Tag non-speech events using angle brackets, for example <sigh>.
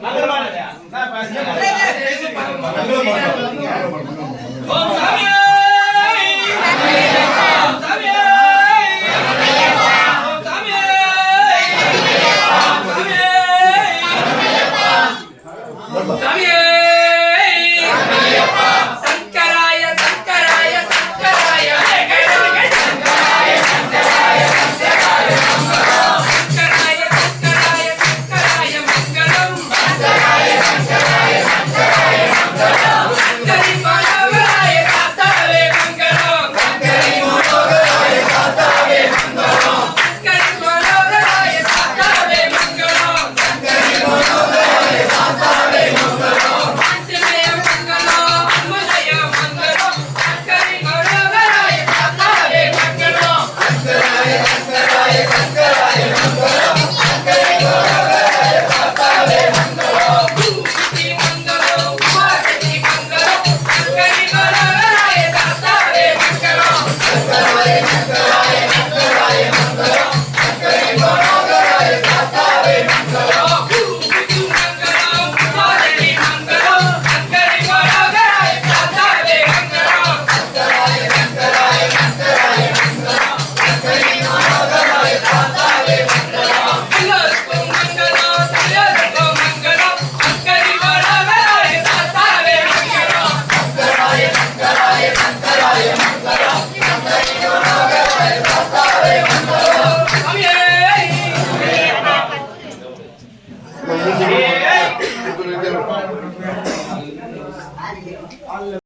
நல்ல நான் பேசுறேன். Thank <laughs> you.